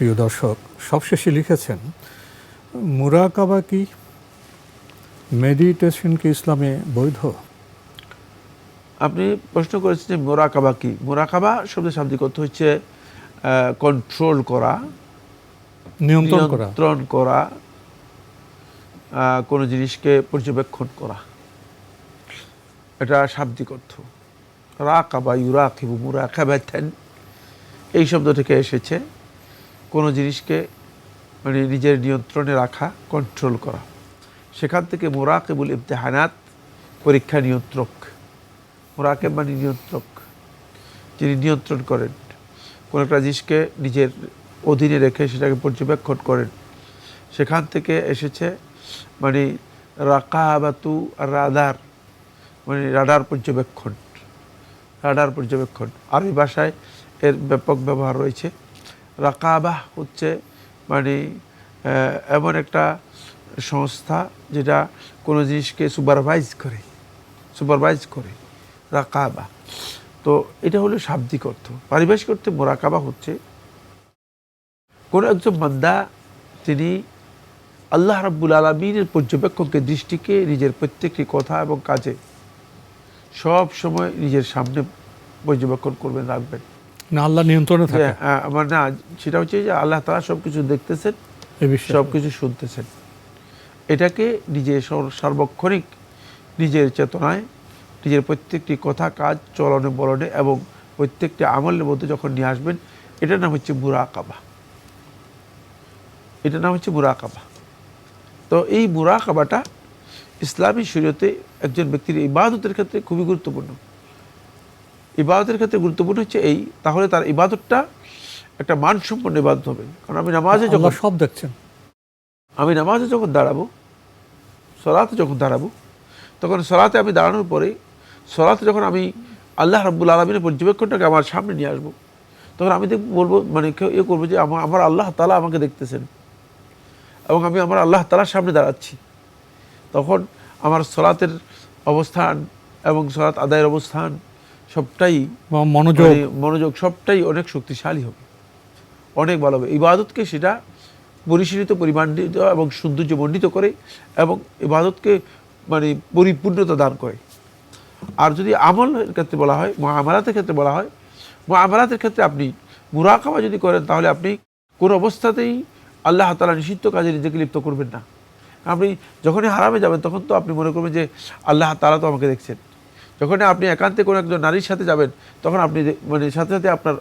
প্রিয় দর্শক সবশেষে লিখেছেন মুরাকাবা কি? মেডিটেশন কি ইসলামে বৈধ? আপনি প্রশ্ন করেছেন যে মোরাকাবা কি? মোরাকাবা শব্দের শাব্দিক অর্থ হচ্ছে কন্ট্রোল করা নিয়ন্ত্রণ করা। কোনো জিনিসকে পর্যবেক্ষণ করা। এটা শাব্দিক অর্থ। রাকাবা ইউরাকিবু মুরাকাবাতেন এই শব্দ থেকে এসেছে। কোনো জিনিসকে মানে নিজের নিয়ন্ত্রণে রাখা কন্ট্রোল করা। সেখান থেকে মোরাকেবুল ইমতেহানাত পরীক্ষা নিয়ন্ত্রক। মোরাকেব মানে নিয়ন্ত্রক, যিনি নিয়ন্ত্রণ করেন। কোনো একটা জিনিসকে নিজের অধীনে রেখে সেটাকে পর্যবেক্ষণ করেন। সেখান থেকে এসেছে মানে রাকাবাতু রাদার মানে রাডার পর্যবেক্ষণ। রাডার পর্যবেক্ষণ। আরবি ভাষায় এর ব্যাপক ব্যবহার রয়েছে। রাকাবাহ হচ্ছে মানে এমন একটা সংস্থা যেটা কোনো জিনিসকে সুপারভাইজ করে সুপারভাইজ করে রাকাবা। তো এটা হলো শাব্দিক অর্থ। পারিভাষিক অর্থে মোরাকাবা হচ্ছে কোনো একজন বান্দা তিনি আল্লাহ রাব্বুল আলমিনের পর্যবেক্ষককে দৃষ্টিকে, নিজের প্রত্যেকটি কথা এবং কাজে সব সময় নিজের সামনে পর্যবেক্ষণ করবেন, রাখবেন। না আল্লাহ নিয়ন্ত্রণে থাকে। আমার না সেটা হচ্ছে যে আল্লাহ তারা সব কিছু দেখতেছেন সব কিছু শুনতেছেন। এটাকে নিজে সর- সার্বক্ষণিক নিজের চেতনায় নিজের প্রত্যেকটি কথা কাজ চলনে বলনে এবং প্রত্যেকটি আমলের মধ্যে যখন নিয়ে আসবেন এটার নাম হচ্ছে বুরাকাবা এটার নাম হচ্ছে বুরাকাবা তো এই বুরাকাবাটা ইসলামী শরীয়তে একজন ব্যক্তির ইবাদতের ক্ষেত্রে খুবই গুরুত্বপূর্ণ। ইবাদতের ক্ষেত্রে গুরুত্বপূর্ণ হচ্ছে এই তাহলে তার ইবাদতটা একটা মানসম্পন্ন ইবাদত হবে। কারণ আমি নামাজে যখন সব দেখছেন। আমি নামাজে যখন দাঁড়াবো সলাতে যখন দাঁড়াবো তখন সলাতে আমি দাঁড়ানোর পরে সলাতে যখন আমি আল্লাহ রাব্বুল আলমিনের পর্যবেক্ষণটাকে আমার সামনে নিয়ে আসব তখন আমি দেখব বলব মানে কেউ এ করব যে আমার আমার আল্লাহ তালা আমাকে দেখতেছেন এবং আমি আমার আল্লাহ তালার সামনে দাঁড়াচ্ছি। তখন আমার সলাতের অবস্থান এবং সলাত আদায়ের অবস্থান সবটাই মনোযোগ। মানে মনোযোগ সবটাই অনেক শক্তিশালী হবে। অনেক ভালো হবে। ইবাদতকে সেটা পরিশীলিত পরিমাণিত এবং সৌন্দর্যমণ্ডিত করে এবং ইবাদতকে মানে পরিপূর্ণতা দান করে। আর যদি আমলের ক্ষেত্রে বলা হয় মহামারাতের ক্ষেত্রে বলা হয় মহামারাতের ক্ষেত্রে আপনি মুরাকাবা যদি করেন তাহলে আপনি কোনো অবস্থাতেই আল্লাহ তালা নিষিদ্ধ কাজে নিজেকে লিপ্ত করবেন না। আপনি যখনই হারামে যাবেন তখন তো আপনি মনে করবেন যে আল্লাহ তালা তো আমাকে দেখছেন। যখন আপনি একান্তে কোনো একজন নারীর সাথে যাবেন, তখন আপনি মানে সাথে সাথে আপনার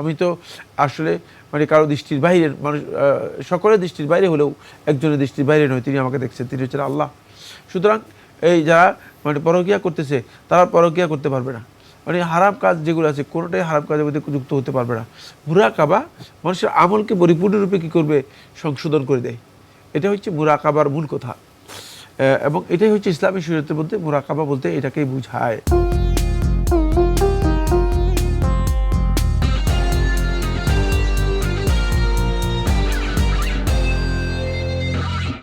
আমি তো আসলে মানে কারও দৃষ্টির বাইরের মানুষ সকলের দৃষ্টির বাইরে হলেও একজনের দৃষ্টির বাইরে নয়, তিনি আমাকে দেখছেন, তিনি হচ্ছেন আল্লাহ। সুতরাং এই যারা মানে পরকিয়া করতেছে, তারা পরকিয়া করতে পারবে না। মানে হারাম কাজ যেগুলো আছে, কোনোটাই হারাম কাজের মধ্যে যুক্ত হতে পারবে না। মুরাকাবা মানুষের আমলকে পরিপূর্ণরূপে কী করবে? সংশোধন করে দেয়। এটা হচ্ছে মুরাকাবার মূল কথা। এবং এটাই হচ্ছে ইসলামী শরীয়তের মধ্যে মুরাকাবা বলতে এটাকেই বুঝায়।